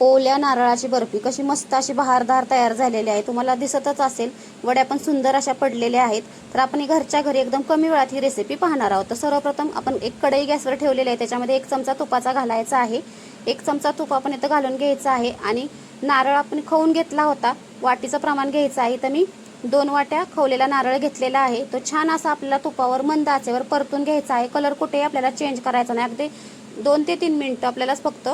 ओल्या नारळाची बर्फी. कशी मस्त अशी बहारदार तयार झालेली आहे. तुम्हाला दिसतच असेल वड्या पण सुंदर अशा पडलेल्या आहेत. तर आपण घरच्या घरी एकदम कमी वेळात ही रेसिपी पाहणार आहोत. तर सर्वप्रथम आपण एक कढई गॅसवर ठेवलेली आहे. त्याच्यामध्ये एक चमचा तुपाचा घालायचा आहे. एक चमचा तूप आपण इथं घालून घ्यायचा आहे. आणि नारळ आपण खवून घेतला होता. वाटीचं प्रमाण घ्यायचं आहे. तर मी दोन वाट्या खवलेला नारळ घेतलेला आहे. तो छान असा आपल्याला तुपावर मंद आचेवर परतून घ्यायचा आहे. कलर कुठेही आपल्याला चेंज करायचा नाही. अगदी दोन ते तीन मिनटं आपल्याला फक्त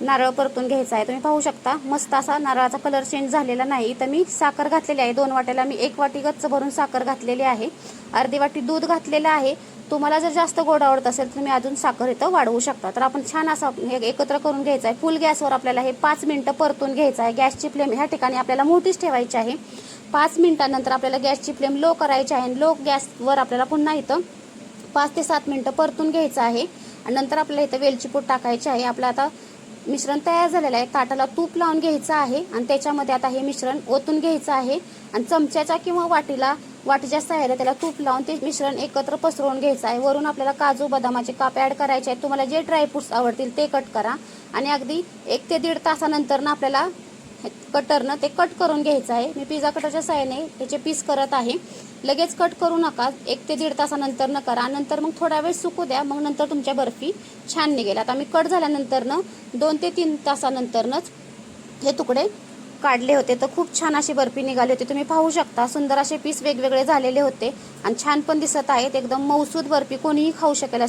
नारळ परतून घ्यायचा आहे. तुम्ही पाहू शकता मस्त असा नारळाचा कलर चेंज झालेला नाही. तर मी साखर घातलेली आहे. दोन वाट्याला मी एक वाटी गच्च भरून साखर घातलेली आहे. अर्धी वाटी दूध घातलेलं आहे. तुम्हाला जर जास्त गोड आवडत असेल तर तुम्ही अजून साखर इथं वाढवू शकता. तर आपण छान असं हे एकत्र करून घ्यायचं आहे. फुल गॅसवर आपल्याला हे पाच मिनटं परतून घ्यायचं आहे. गॅसची फ्लेम ह्या ठिकाणी आपल्याला मोठीच ठेवायची आहे. पाच मिनिटानंतर आपल्याला गॅसची फ्लेम लो करायची आहे. लो गॅसवर आपल्याला पुन्हा इथं पाच ते सात मिनटं परतून घ्यायचं आहे. आणि नंतर आपल्याला इथं वेलची पूड टाकायची आहे. आपलं आता मिश्रण तयार झालेलं आहे. ताटाला तूप लावून घ्यायचं आहे आणि त्याच्यामध्ये आता हे मिश्रण ओतून घ्यायचं आहे. आणि चमच्याच्या किंवा वाटीला वाटीच्या सहाय्याने त्याला तूप लावून ते मिश्रण एकत्र पसरवून घ्यायचं आहे. वरून आपल्याला काजू बदामाचे काप ॲड करायचे आहेत. तुम्हाला जे ड्रायफ्रुट्स आवडतील ते कट करा. आणि अगदी एक ते दीड तासानंतर ना आपल्याला कटरनं ते कट करून घ्यायचं आहे. मी पिझ्झा कटरच्या सहाय्याने त्याचे पीस करत आहे. लगेच कट करू नका. एक ते दीड तासानंतर न करा. नंतर मग थोडा वेळ सुकू द्या. मग नंतर तुमच्या बर्फी छान निघेल. आता मी कट झाल्यानंतरनं दोन ते तीन तासानंतरनंच हे तुकडे काढले होते. तर खूप छान अशी बर्फी निघाली होती. तुम्ही पाहू शकता. सुंदर असे पीस वेगवेगळे झालेले होते. आणि छान पण दिसत आहेत. एकदम मौसूद बर्फी कोणीही खाऊ शकेल